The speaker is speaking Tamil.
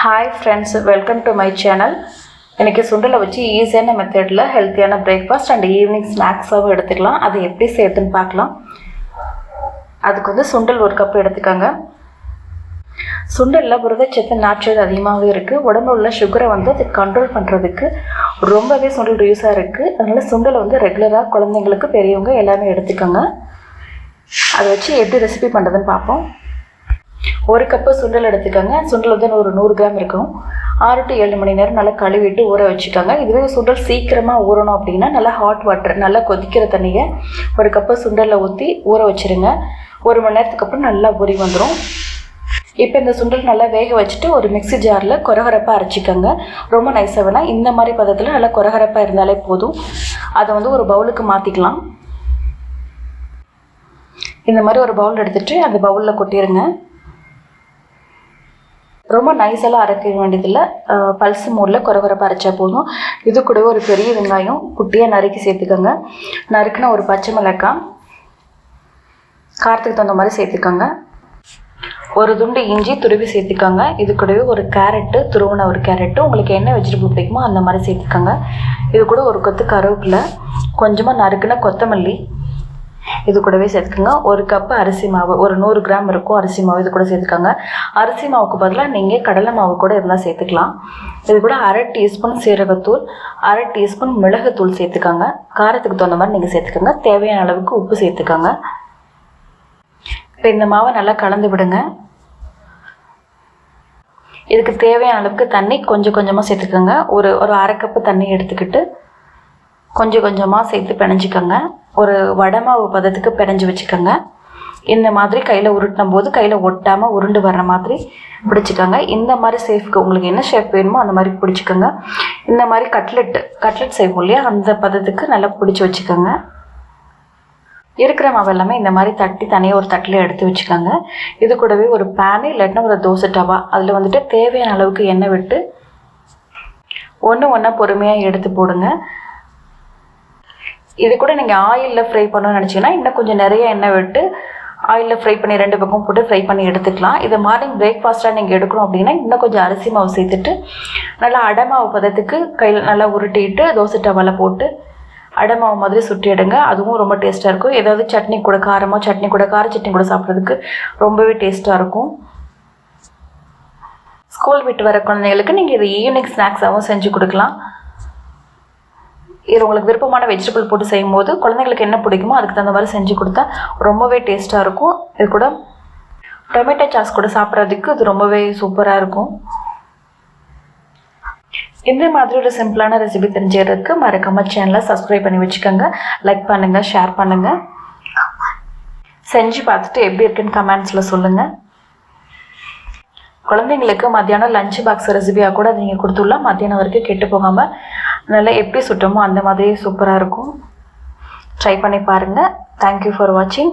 Hi friends welcome to my channel இன்றைக்கி சுண்டலை வச்சு ஈஸியான மெத்தடில் ஹெல்த்தியான பிரேக்ஃபாஸ்ட் அண்ட் ஈவினிங் ஸ்நாக்ஸாகவும் எடுத்துக்கலாம். அதை எப்படி சேர்த்துன்னு பார்க்கலாம். அதுக்கு வந்து சுண்டல் ஒரு கப் எடுத்துக்கோங்க. சுண்டலில் புரதச்சத்து நாற்றல் அதிகமாகவே இருக்குது உடம்புல உள்ள சுகரை வந்து அது கண்ட்ரோல் பண்ணுறதுக்கு ரொம்பவே சுண்டல் யூஸாக இருக்குது அதனால் சுண்டலை வந்து ரெகுலராக குழந்தைங்களுக்கு பெரியவங்க எல்லாமே எடுத்துக்கோங்க. அதை வச்சு எப்படி ரெசிபி பண்ணுறதுன்னு பார்ப்போம். ஒரு கப்பு சுண்டல் எடுத்துக்கோங்க. சுண்டல் வந்து ஒரு நூறு கிராம் இருக்கும். ஆறு டு ஏழு மணி நேரம் நல்லா கழுவிட்டு ஊற வச்சுக்கோங்க. இதுவே சுண்டல் சீக்கிரமாக ஊறணும் அப்படின்னா நல்லா ஹாட் வாட்டர் நல்லா கொதிக்கிற தண்ணியை ஒரு கப்பு சுண்டலில் ஊற்றி ஊற வச்சுருங்க. ஒரு மணி நேரத்துக்கு அப்புறம் நல்லா ஊறி வந்துடும் இப்போ இந்த சுண்டல் நல்லா வேக வச்சுட்டு ஒரு மிக்ஸி ஜாரில் கொரகரப்பாக அரைச்சிக்கோங்க. ரொம்ப நைஸாக வேணால் இந்த மாதிரி பதத்தில் நல்லா கொரகரப்பாக இருந்தாலே போதும். அதை வந்து ஒரு பவுலுக்கு மாற்றிக்கலாம் இந்த மாதிரி ஒரு பவுல் எடுத்துகிட்டு அந்த பவுலில் கொட்டிடுங்க ரொம்ப நைஸெல்லாம் அரைக்க வேண்டியதில்லை. பல்ஸ் மூடில் குறகுறப்பாக அரைச்சா போதும். இது கூட ஒரு பெரிய வெங்காயம் குட்டியாக நறுக்கி சேர்த்துக்கோங்க. நறுக்குன ஒரு பச்சை மிளகாய் காரத்துக்கு தகுந்த மாதிரி சேர்த்துக்கோங்க. ஒரு துண்டு இஞ்சி துருவி சேர்த்துக்கோங்க. இது கூடவே ஒரு கேரட்டு துருவின ஒரு கேரட்டு. உங்களுக்கு என்ன வெஜிடபிள் பிடிக்குமோ அந்த மாதிரி சேர்த்துக்கோங்க. இது கூட ஒரு கொத்து கருவேப்பிலை கொஞ்சமாக நறுக்குன கொத்தமல்லி இது கூடவே சேர்த்துக்கோங்க. ஒரு கப்பு அரிசி மாவு ஒரு நூறு கிராம் இருக்கும் அரிசி மாவு இது கூட சேர்த்துக்கோங்க. அரிசி மாவுக்கு பதிலாக நீங்கள் கடலை மாவு கூட இருந்தால் சேர்த்துக்கலாம். இது கூட அரை டீஸ்பூன் சீரகத்தூள் அரை டீஸ்பூன் மிளகுத்தூள் சேர்த்துக்கோங்க. காரத்துக்கு தகுந்த மாதிரி நீங்கள் சேர்த்துக்கோங்க. தேவையான அளவுக்கு உப்பு சேர்த்துக்கோங்க. இப்போ இந்த மாவை நல்லா கலந்து விடுங்க. இதுக்கு தேவையான அளவுக்கு தண்ணி கொஞ்சம் கொஞ்சமாக சேர்த்துக்கோங்க. ஒரு ஒரு அரை கப்பு தண்ணி எடுத்துக்கிட்டு கொஞ்சம் கொஞ்சமாக சேர்த்து பிணைஞ்சிக்கோங்க. ஒரு வடை மாவு பதத்துக்கு பிணைஞ்சு வச்சுக்கோங்க. இந்த மாதிரி கையில் உருட்டின போது கையில் ஒட்டாமல் உருண்டு வர்ற மாதிரி பிடிச்சிக்கோங்க. இந்த மாதிரி சேஃப்க்கு உங்களுக்கு என்ன ஷேப் வேணுமோ அந்த மாதிரி பிடிச்சிக்கோங்க. இந்த மாதிரி கட்லெட் கட்லெட் செய்வோம் இல்லையா? அந்த பதத்துக்கு நல்லா பிடிச்சி வச்சுக்கோங்க. இருக்கிற மாவு எல்லாமே இந்த மாதிரி தட்டி தனியாக ஒரு தட்டில் எடுத்து வச்சுக்கோங்க. இது கூடவே ஒரு பேனு இல்லாட்டினா ஒரு தோசை டவா அதில் வந்துட்டு தேவையான அளவுக்கு எண்ணெய் விட்டு ஒன்று ஒன்றா பொறுமையாக எடுத்து போடுங்க. இது கூட நீங்கள் ஆயிலில் ஃப்ரை பண்ணணும்னு நினச்சிங்கன்னா இன்னும் கொஞ்சம் நிறைய எண்ணெய் விட்டு ஆயிலில் ஃப்ரை பண்ணி ரெண்டு பக்கம் போட்டு ஃப்ரை பண்ணி எடுத்துக்கலாம். இதை மார்னிங் பிரேக்ஃபாஸ்ட்டாக நீங்கள் எடுக்கணும் அப்படின்னா இன்னும் கொஞ்சம் அரிசி மாவு சேர்த்துட்டு நல்லா அடை மாவு பதத்துக்கு கையில் நல்லா உருட்டிட்டு தோசை டவாவில் போட்டு அடை மாவு மாதிரி சுட்டி எடுங்க. அதுவும் ரொம்ப டேஸ்ட்டாக இருக்கும். ஏதாவது சட்னி கூட காரமாக சட்னி கூட கார சட்னி கூட சாப்பிட்றதுக்கு ரொம்பவே டேஸ்ட்டாக இருக்கும். ஸ்கூல் விட்டு வர குழந்தைங்களுக்கு நீங்கள் இது ஈவினிங் ஸ்நாக்ஸாகவும் செஞ்சு கொடுக்கலாம். இது உங்களுக்கு விருப்பமான வெஜிடபிள் போட்டு செய்யும்போது குழந்தைங்களுக்கு என்ன பிடிக்குமோ அதுக்கு தகுந்த மாதிரி செஞ்சு கொடுத்தா ரொம்பவே டேஸ்ட்டாக இருக்கும். இது கூட டொமேட்டோ சாஸ் கூட சாப்பிட்றதுக்கு இது ரொம்பவே சூப்பராக இருக்கும். இந்த மாதிரி ஒரு சிம்பிளான ரெசிபி தெரிஞ்சுக்கிறதுக்கு மறக்காம சேனலை சப்ஸ்கிரைப் பண்ணி வச்சுக்கோங்க. லைக் பண்ணுங்கள் ஷேர் பண்ணுங்கள் செஞ்சு பார்த்துட்டு எப்படி இருக்குன்னு கமெண்ட்ஸில் சொல்லுங்கள் குழந்தைங்களுக்கு மத்தியானம் லஞ்ச் பாக்ஸ் ரெசிபியாக கூட நீங்கள் கொடுத்துடலாம். மத்தியானம் வரைக்கும் கெட்டு போகாமல் நல்லா எப்படி சுட்டோமோ அந்த மாதிரி சூப்பராக இருக்கும். ட்ரை பண்ணி பாருங்கள் தேங்க்யூ ஃபார் வாட்சிங்